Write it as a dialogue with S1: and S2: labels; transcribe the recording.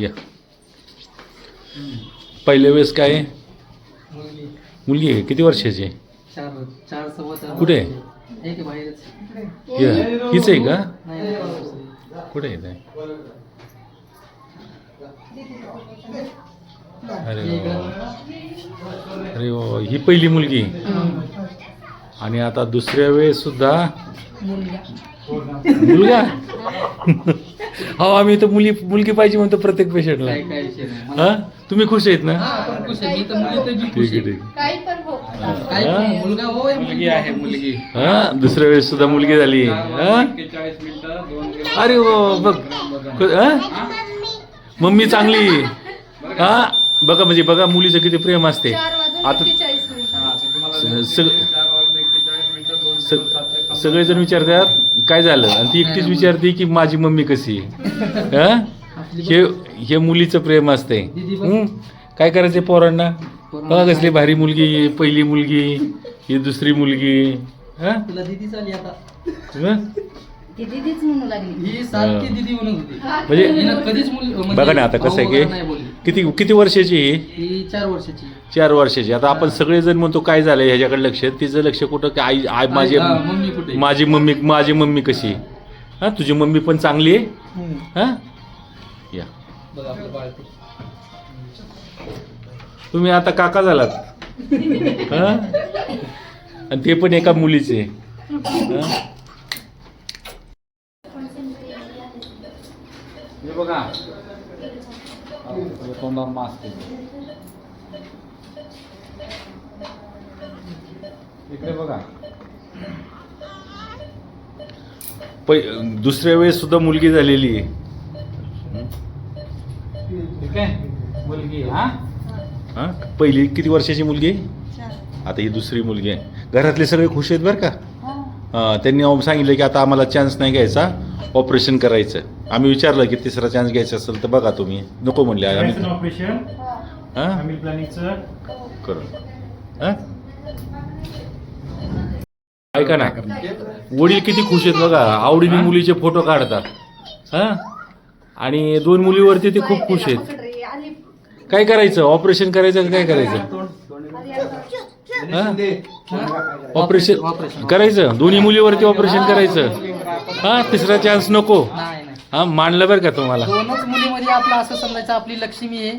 S1: या. पहिल्या वेळेस काय?
S2: मुलगी.
S1: मुलगी आहे. किती वर्षाची आहे?
S2: चार चार सव्वा चार
S1: कुठे?
S2: आहे? की बाहेरच.
S1: या. हीच आहे का?
S2: नाही नाही, दुसरी.
S1: कुठे आहे ते? अरे वा. अरे वा ही पहिली मुलगी. आणि आता दुसऱ्या वेळेस सुद्धा मुलगा. हो आम्ही तर मुली मुलगी पाहिजे म्हणतो प्रत्येक पेशंटला हा? तुम्ही खुश आहेत ना?
S2: हा,
S1: ठीक आहे. ठीक
S3: हो
S2: हो
S1: हा? दुसऱ्या वेळेस सुद्धा मुलगी झाली. हा? अरे वा बघ. क- हा? मम्मी. चांगली. हा? बघा म्हणजे बघा मुलीचं किती प्रेम असते. आता
S3: एक्केचाळीस
S1: सगळेजण विचारतात काय झालं? आणि ती एकटीच विचारते की माझी मम्मी कशी आहे? हा? हे हे मुलीचं प्रेम असते? काय करायचे पोरांना? बघा कसली भारी मुलगी पहिली मुलगी ही दुसरी मुलगी. हा?
S2: तुला दिदी चालली आता.
S1: हं?
S3: ती दीदीच म्हणू लागली.
S2: ही सारखी
S1: हा.
S2: दिदी म्हणत होती.
S1: म्हणजे
S2: हिनं कधीच मुली म्हणजे
S1: बघा ना आता कसं आहे की किती किती वर्षाची? आहे ही
S2: ही चार वर्षाची.
S1: चार वर्षाची. आता आपण सगळेजण म्हणतो काय झालं ह्याच्याकडे लक्ष? तिचं लक्ष कुठं? काय आई आई माझी
S2: हा, मम्मी कुठे?
S1: माझी मम्मी माझी मम्मी कशी? हा. तुझी मम्मी पण चांगली आहे?
S2: हम्म.
S1: हा? या.
S2: बघा आपलं बाळ ते.
S1: तुम्ही आता काका झालात. हा? आणि ते पण एका मुलीचे. हा?
S4: बघा. तोंडावर मास्क इकडे बघा.
S1: पै दुसऱ्या वेळेस सुद्धा मुलगी झालेली आहे.
S4: ठीक आहे? मुलगी हा?
S1: हा? पहिली किती वर्षाची मुलगी? आहे? आता ही दुसरी मुलगी आहे. घरातले सगळे खुश आहेत बरं का? हा, त्यांनी सांगितलं की आता आम्हाला चान्स नाही घ्यायचा. ऑपरेशन करायचं आम्ही विचारलं की तिसरा चान्स घ्यायचा असेल तर बघा तुम्ही. नको म्हणले. आम्ही
S5: ऑपरेशन
S1: हा?
S5: फॅमिली प्लॅनिंगचं
S1: करू. हा? ऐका ना. वडील किती खुश आहेत बघा. आवडीने मुलीचे फोटो काढतात. हा? आणि दोन मुलीवरती ते खूप खुश आहेत. काय करायचं? ऑपरेशन करायचं का काय करायचं? हा? ऑपरेशन. करायचं. दोन्ही मुलीवरती ऑपरेशन करायचं. हा? तिसरा चान्स नको. हा मानलं बरं का तुम्हाला.
S2: दोनच मुलीमध्ये आपलं असं समजायचं आपली लक्ष्मी आहे.